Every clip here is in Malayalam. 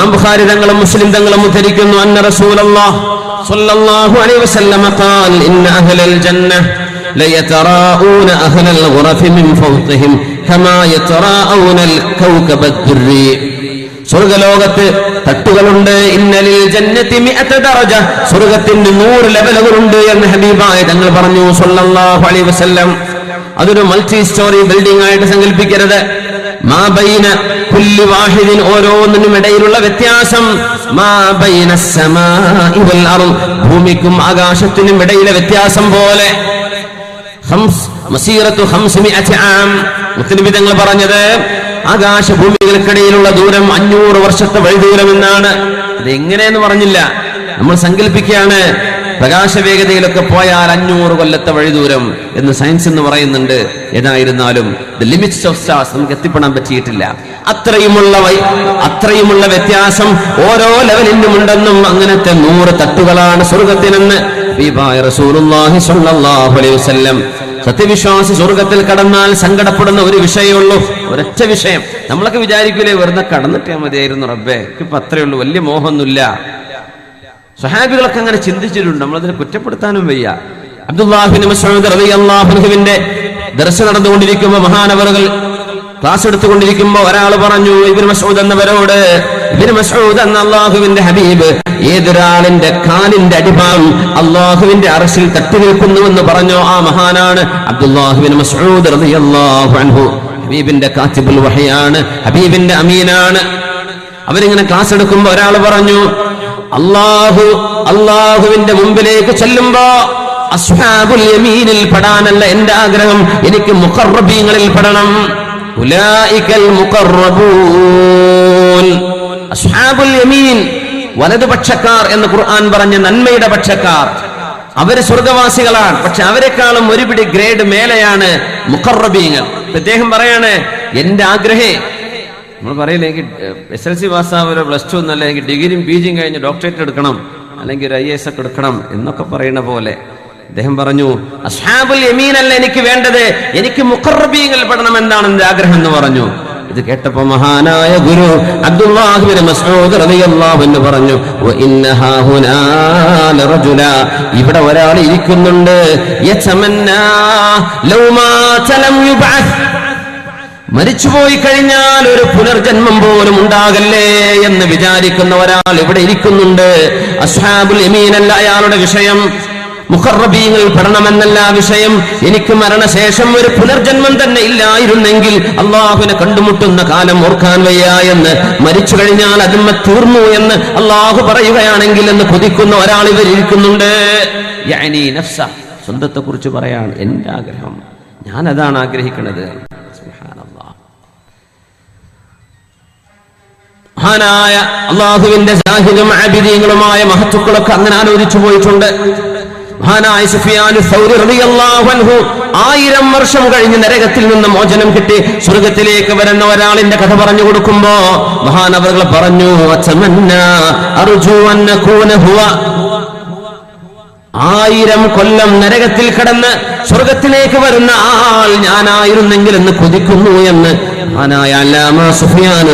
ഇമാം ബുഖാരി തങ്ങളും മുസ്ലിം തങ്ങളും ഉദ്ധരിക്കുന്നു അന്ന റസൂലല്ലാഹ് സ്വല്ലല്ലാഹു അലൈഹി വസല്ലമ ഖാൽ ഇന്ന അഹ്ലൽ ജന്ന ലയതറാഊന അഹ്ലൽ ഗുറഫി മിൻ ഫൗഖിഹിം കമാ യതറാഊനൽ കൗകബ ദുർരി. സ്വർഗലോകത്ത് തട്ടുകളുണ്ട് ഇന്നലിൽ ജന്നത്തി ദറജ. സ്വർഗത്തിന്റെ 100 ലെവലുകളുണ്ട് എന്ന് ഹബീബായ തങ്ങൾ പറഞ്ഞു സ്വല്ലല്ലാഹു അലൈഹി വസല്ലം. അതൊരു മൾട്ടി സ്റ്റോറി ബിൽഡിംഗ് ആയിട്ട് സങ്കൽപ്പിക്കരുത് മാ ബൈന കുല്ലി വാഹിദിൻ ഓരോന്നിനും ഇടയിലുള്ള വ്യത്യാസം. മാബൈന സമാഇ വൽ അർദ് ഭൂമിക്കും ആകാശത്തിനും ഇടയിലെ വ്യത്യാസം പോലെ. ഹംസ് മസീറത്തു ആകാശ പറഞ്ഞത് ആകാശഭൂമികൾക്കിടയിലുള്ള ദൂരം അഞ്ഞൂറ് വർഷത്തെ വഴി ദൂരം എന്നാണ് അത് എങ്ങനെയെന്ന് പറഞ്ഞില്ല. നമ്മൾ സങ്കല്പിക്കുകയാണ് പ്രകാശവേഗതയിലൊക്കെ പോയാൽ അഞ്ഞൂറ് കൊല്ലത്തെ വഴിദൂരം എന്ന് സയൻസ് എന്ന് പറയുന്നുണ്ട്. ഏതായിരുന്നാലും ദ ലിമിറ്റ്സ് ഓഫ് സ്റ്റാർസ് നമുക്ക് എത്തിപ്പെടാൻ പറ്റിയിട്ടില്ല. അത്രയുമുള്ള അത്രയുമുള്ള വ്യത്യാസം ഓരോ ലെവലിലും ഉണ്ടെന്നും അങ്ങനത്തെ നൂറ് തട്ടുകളാണ് സ്വർഗത്തിനെന്ന്. സത്യവിശ്വാസി സ്വർഗത്തിൽ കടന്നാൽ സങ്കടപ്പെടുന്ന ഒരു വിഷയമുള്ളൂ ഒരൊറ്റ വിഷയം. നമ്മളൊക്കെ വിചാരിക്കൂലേ വെറുതെ കടന്നിട്ടേ മതിയായിരുന്നു റബ്ബേ. ഇപ്പൊ അത്രയുള്ളൂ വലിയ മോഹമൊന്നുമില്ല. സ്വഹാബികളൊക്കെ അങ്ങനെ ചിന്തിച്ചിട്ടുണ്ട്. നമ്മളതിനെ കുറ്റപ്പെടുത്താനും വയ്യ. അബ്ദുല്ലാഹിബിൻ ദർശനം നടന്നുകൊണ്ടിരിക്കുമ്പോൾ മഹാനവറുകൾ ക്ലാസ് എടുത്തുകൊണ്ടിരിക്കുമ്പോൾ ഒരാൾ പറഞ്ഞു ഇബിൻ മസൂദ് എന്നവരോട് ഇബിൻ മസൂദ് എന്ന അള്ളാഹുവിന്റെ ഹബീബ് ഏതൊരാളിന്റെ കാലിന്റെ അടിഭാഗം അള്ളാഹുവിന്റെ അറസിൽ തട്ടി നിൽക്കുന്നുവെന്ന് പറഞ്ഞു ആ മഹാനാണ് അബ്ദുല്ലാഹുബിൻ മസൂദ് റളിയല്ലാഹു അൻഹു. ഹബീബിന്റെ കാത്തിബുൽ വഹയാണ് ഹബീബിന്റെ അമീനാണ്. അവരിങ്ങനെ ക്ലാസ് എടുക്കുമ്പോ ഒരാൾ പറഞ്ഞു അള്ളാഹു അള്ളാഹുവിന്റെ മുമ്പിലേക്ക് ചെല്ലുമ്പോ അസ്ഹാബുൽ യമീനിൽ പെടാനല്ല എന്റെ ആഗ്രഹം. എനിക്ക് മുഖർബീങ്ങളിൽ പെടണം. അസ്ഹാബുൽ യമീൻ വലതുപക്ഷക്കാർ എന്ന് ഖുർആൻ പറഞ്ഞ നന്മയുടെ പക്ഷക്കാർ. അവർ സ്വർഗവാസികളാണ്. പക്ഷെ അവരെക്കാളും ഒരുപിടി ഗ്രേഡ് മേലെയാണ് മുഖർബീങ്ങൾ അദ്ദേഹം പറയാണ് എന്റെ ആഗ്രഹേ നമ്മൾ പറയില്ല എനിക്ക് എസ് എൽ സി പാസ്സാവരോ പ്ലസ് ടു എന്നല്ല എനിക്ക് ഡിഗ്രിയും പി ജിയും കഴിഞ്ഞ് ഡോക്ടറേറ്റ് എടുക്കണം അല്ലെങ്കിൽ ഒരു ഐ എസ് ഒക്കെ എടുക്കണം എന്നൊക്കെ പറയുന്ന പോലെ അദ്ദേഹം പറഞ്ഞു അസ്ഹാബുൽ അല്ല എനിക്ക് വേണ്ടത് എനിക്ക് മുഖർബീങ്ങൾ പെടണം എന്നാണ് എന്റെ ആഗ്രഹം എന്ന് പറഞ്ഞു. ഇത് കേട്ടപ്പോ മഹാനായ ഗുരു അബ്ദുല്ലാഹിബിൻ പറഞ്ഞു "വ ഇന്ന ഹാഹുനാ ലറജുല. ഇവിടെ ഒരാൾ ഇരിക്കുന്നുണ്ട് മരിച്ചുപോയി കഴിഞ്ഞാൽ ഒരു പുനർജന്മം പോലും ഉണ്ടാകല്ലേ എന്ന് വിചാരിക്കുന്ന ഒരാൾ ഇവിടെ ഇരിക്കുന്നുണ്ട്. അസ്ഹാബുൽ യമീനല്ല അയാളുടെ വിഷയം. മുഖറബീങ്ങൾ പെടണമെന്നല്ല വിഷയം. എനിക്ക് മരണശേഷം ഒരു പുനർജന്മം തന്നെ ഇല്ലായിരുന്നെങ്കിൽ അള്ളാഹുവിനെ കണ്ടുമുട്ടുന്ന കാലം ഓർക്കാൻ വയ്യ എന്ന്. മരിച്ചു കഴിഞ്ഞാൽ അതിന്മ തീർന്നു എന്ന് അള്ളാഹു പറയുകയാണെങ്കിൽ എന്ന് കൊതിക്കുന്ന ഒരാൾ ഇവർ ഇരിക്കുന്നുണ്ട്. സ്വന്തത്തെ കുറിച്ച് പറയാണ് എന്റെ ആഗ്രഹം. ഞാൻ അതാണ് ആഗ്രഹിക്കുന്നത്. മഹാനായ അള്ളാഹുവിന്റെ ജാഹിദും ആബിദീങ്ങളുമായ മഹത്തുക്കളൊക്കെ അങ്ങനെ ആലോചിച്ചു പോയിട്ടുണ്ട്. മഹാനായ സുഫിയാനു ആയിരം വർഷം കഴിഞ്ഞ് നരകത്തിൽ നിന്ന് മോചനം കിട്ടി സ്വർഗത്തിലേക്ക് വരുന്ന ഒരാളിന്റെ കഥ പറഞ്ഞു കൊടുക്കുമ്പോ മഹാനവറുകൾ പറഞ്ഞു "അച്ചമന്നാ അർജു അൻ ഹുവ. ആയിരം കൊല്ലം നരകത്തിൽ കടന്ന് സ്വർഗത്തിലേക്ക് വരുന്ന ആൾ ഞാനായിരുന്നെങ്കിൽ എന്ന് കൊതിക്കുന്നു എന്ന് മഹാനായ അല്ലാമ സുഫിയാൻ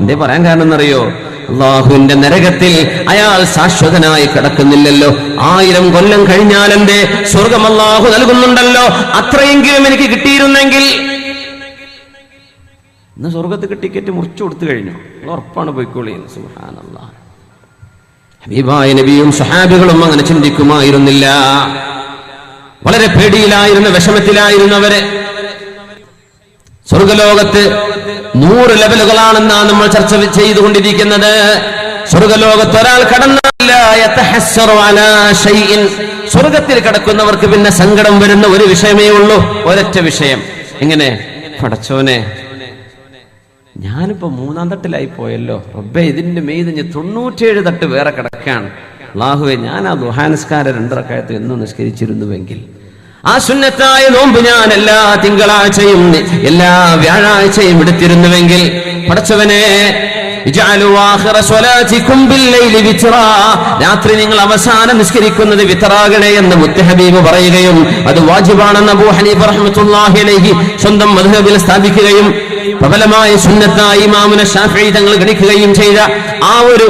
എന്തേ പറയാൻ കാരണം എന്നറിയോ അള്ളാഹുവിന്റെ നരകത്തിൽ അയാൾ ശാശ്വതനായി കിടക്കുന്നില്ലല്ലോ. ആയിരം കൊല്ലം കഴിഞ്ഞാൽ എന്റെ സ്വർഗം അള്ളാഹു നൽകുന്നുണ്ടല്ലോ. അത്രയെങ്കിലും എനിക്ക് കിട്ടിയിരുന്നെങ്കിൽ. ഇന്ന് സ്വർഗത്തിൽ ടിക്കറ്റ് മുറിച്ചു കൊടുത്തു കഴിഞ്ഞു. ഉറപ്പാണ് പോയിക്കോളി സുഹാനല്ല ഹബീബായ നബിയും സഹാബികളും അങ്ങനെ ചിന്തിക്കുമായിരുന്നില്ല. വളരെ പേടിയിലായിരുന്ന വിഷമത്തിലായിരുന്നവരെ. സ്വർഗലോകത്ത് നൂറ് ലെവലുകളാണെന്നാണ് നമ്മൾ ചർച്ച ചെയ്തുകൊണ്ടിരിക്കുന്നത്. സ്വർഗലോകത്ത് ഒരാൾ കടന്നില്ല. സ്വർഗത്തിൽ കിടക്കുന്നവർക്ക് പിന്നെ സങ്കടം വരുന്ന ഒരു വിഷയമേ ഉള്ളൂ. ഒരൊറ്റ വിഷയം. എങ്ങനെ? പടച്ചോനെ. ഞാനിപ്പോ മൂന്നാം തട്ടിലായി പോയല്ലോ. റബ്ബെ ഇതിന്റെ മെയ്തിഞ്ഞ് തൊണ്ണൂറ്റേഴ് തട്ട് വേറെ കിടക്കാണ്. അള്ളാഹുവെ ഞാൻ ആ ദുഹാനസ്കാര രണ്ടറക്കായത്ത് എന്നും നിഷ്കരിച്ചിരുന്നുവെങ്കിൽ ആ സുന്നത്തായ നോമ്പ് ഞാൻ എല്ലാ തിങ്കളാഴ്ചയും എല്ലാ വ്യാഴാഴ്ചയും എടുത്തിരുന്നുവെങ്കിൽ വിത്റാ. രാത്രി നിങ്ങൾ അവസാനം നിസ്കരിക്കുന്നത് വിത്തറാകണേ എന്ന് മുത്തഹബീബ് പറയുകയും അത് വാജിബാണെന്ന് സ്വന്തം മധുഹബിൽ സ്ഥാപിക്കുകയും പ്രബലമായ സുന്നത്തായി ഇമാമുന ഷാഫി തങ്ങൾ ഗണിക്കുകയും ചെയ്ത ആ ഒരു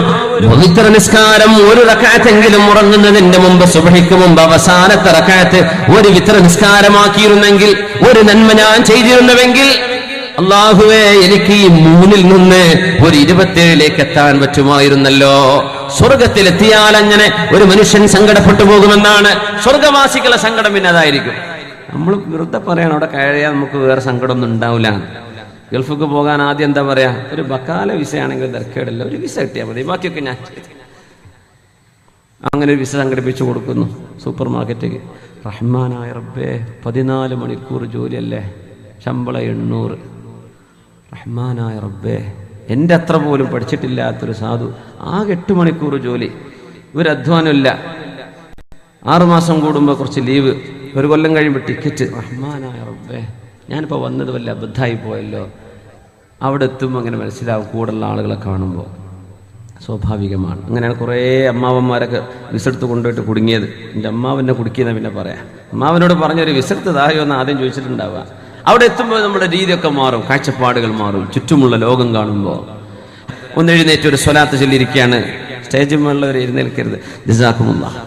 പവിത്ര നിസ്കാരം ഒരു റക്കാത്തെങ്കിലും ഉറങ്ങുന്നതിന്റെ മുമ്പ് സുബഹിക്ക് മുമ്പ് അവസാനത്തെ റക്കാത്ത് ഒരു വിത്ര നിസ്കാരമാക്കിയിരുന്നെങ്കിൽ ഒരു നന്മ ഞാൻ ചെയ്തിരുന്നുവെങ്കിൽ അള്ളാഹുവേ എനിക്ക് ഈ മൂന്നിൽ നിന്ന് ഒരു ഇരുപത്തേഴിലേക്ക് എത്താൻ പറ്റുമായിരുന്നല്ലോ. സ്വർഗത്തിലെത്തിയാൽ അങ്ങനെ ഒരു മനുഷ്യൻ സങ്കടപ്പെട്ടു പോകുമെന്നാണ്. സ്വർഗവാസികളെ സങ്കടം പിന്നെ അതായിരിക്കും നമ്മൾ വെറുതെ പറയണം അവിടെ കഴിയാൻ നമുക്ക് വേറെ സങ്കടമൊന്നും ഉണ്ടാവില്ല. ഗൾഫിക്ക് പോകാൻ ആദ്യം എന്താ പറയാ? ഒരു ബക്കാല വിസ ആണെങ്കിൽ തിരക്കേടില്ല ഒരു വിസ കിട്ടിയാൽ മതി. ബാക്കിയൊക്കെ ഞാൻ അങ്ങനെ ഒരു വിസ സംഘടിപ്പിച്ചു കൊടുക്കുന്നു. സൂപ്പർ മാർക്കറ്റിൽ റഹ്മാനായ റബ്ബേ പതിനാല് മണിക്കൂർ ജോലിയല്ലേ? ശമ്പളം എണ്ണൂറ്. റഹ്മാനായ റബ്ബേ എന്റെ അത്ര പോലും പഠിച്ചിട്ടില്ലാത്തൊരു സാധു. ആകെ എട്ട് മണിക്കൂർ ജോലി. ഒരു അധ്വാനമില്ല ആറുമാസം കൂടുമ്പോൾ കുറച്ച് ലീവ്. ഒരു കൊല്ലം കഴിയുമ്പോൾ ടിക്കറ്റ് റഹ്മാനായ റബ്ബേ. ഞാനിപ്പോൾ വന്നത് വല്ല അബദ്ധമായി പോയല്ലോ. അവിടെ എത്തുമ്പോൾ അങ്ങനെ മനസ്സിലാവും കൂടുതലുള്ള ആളുകളെ കാണുമ്പോൾ സ്വാഭാവികമാണ്. അങ്ങനെയാണ് കുറേ അമ്മാവന്മാരൊക്കെ വിസെടുത്ത് കൊണ്ടുപോയിട്ട് കുടുങ്ങിയത്. എന്റെ അമ്മാവനെ കുടുക്കിയെന്ന് പിന്നെ പറയാം. അമ്മാവനോട് പറഞ്ഞൊരു വിസെടുത്ത് തായോ എന്ന് ആദ്യം ചോദിച്ചിട്ടുണ്ടാവുക. അവിടെ എത്തുമ്പോൾ നമ്മുടെ രീതിയൊക്കെ മാറും കാഴ്ചപ്പാടുകൾ മാറും ചുറ്റുമുള്ള ലോകം കാണുമ്പോൾ ഒന്ന് എഴുന്നേറ്റ് ഒരു സ്വലാത്ത് ചൊല്ലിയിരിക്കുകയാണ്. സ്റ്റേജിൽ മുള്ളവർ എഴുന്നേൽക്കരുത്. ജസാക്കുമുള്ള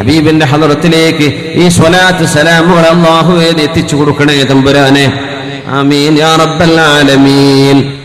ഹബീബിന്റെ ഹദറത്തിലേക്ക് ഈ സ്വലാത്ത് സലാമുകൾ അള്ളാഹു എത്തിച്ചു കൊടുക്കണേ തമ്പുരാനെ. ആമീൻ യാ റബ്ബൽ ആലമീൻ.